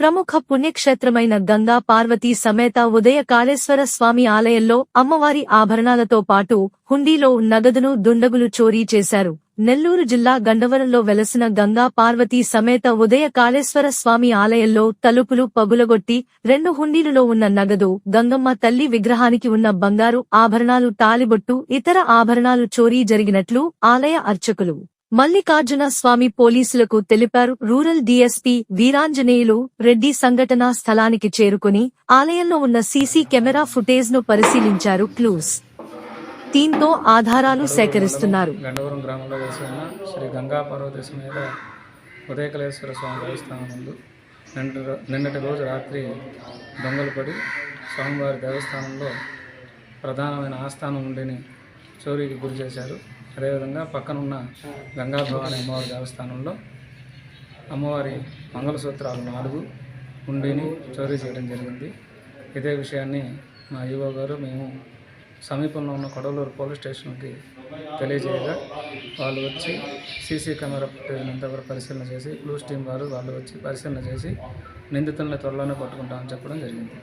ప్రముఖ పుణ్యక్షేత్రమైన గంగా పార్వతీ సమేత ఉదయ కాళేశ్వర స్వామి ఆలయంలో అమ్మవారి ఆభరణాలతో పాటు హుండీలో నగదును దుండగులు చోరీ చేశారు. నెల్లూరు జిల్లా గండవరంలో వెలసిన గంగా పార్వతీ సమేత ఉదయ కాళేశ్వర స్వామి ఆలయంలో తలుపులు పగులగొట్టి రెండు హుండీలలో ఉన్న నగదు గంగమ్మ తల్లి విగ్రహానికి ఉన్న బంగారు ఆభరణాలు తాలిబొట్టు ఇతర ఆభరణాలు చోరీ జరిగినట్లు ఆలయ అర్చకులు మల్లికార్జున స్వామి పోలీసులకు తెలిపారు రూరల్ డీఎస్పీ వీరాంజనేయులు రెడ్డి సంఘటనా స్థలానికి చేరుకుని ఆలయంలో ఉన్న సీసీ కెమెరా ఫుటేజ్ను పరిశీలించారు. క్లూస్ దీంతో ఆధారాలు సేకరిస్తున్నారు. గండవరం గ్రామంలో వేసిన శ్రీ గంగా పార్వతి ఉదయకలేశ్వర స్వామి దేవస్థానం ముందు నిన్నటి నిన్నటి రోజు రాత్రి దొంగలు పడి స్వామివారి దేవస్థానంలో ప్రధానమైన ఆస్థానం ఉండిని చోరీకి గురి చేశారు. అదేవిధంగా పక్కనున్న గంగా భవాని అమ్మవారి దేవస్థానంలో అమ్మవారి మంగళసూత్రాలు నాలుగు ఉండిని చోరీ చేయడం జరిగింది. ఇదే విషయాన్ని మా ఈవో గారు మేము సమీపంలో ఉన్న కొడవలూరు పోలీస్ స్టేషన్కి తెలియజేయగా వాళ్ళు వచ్చి సీసీ కెమెరా ఫుటేజ్ అంతా కూడా పరిశీలన చేసి బ్లూస్ టీం వారు వాళ్ళు వచ్చి పరిశీలన చేసి నిందితుల్ని త్వరలోనే పట్టుకుంటామని చెప్పడం జరిగింది.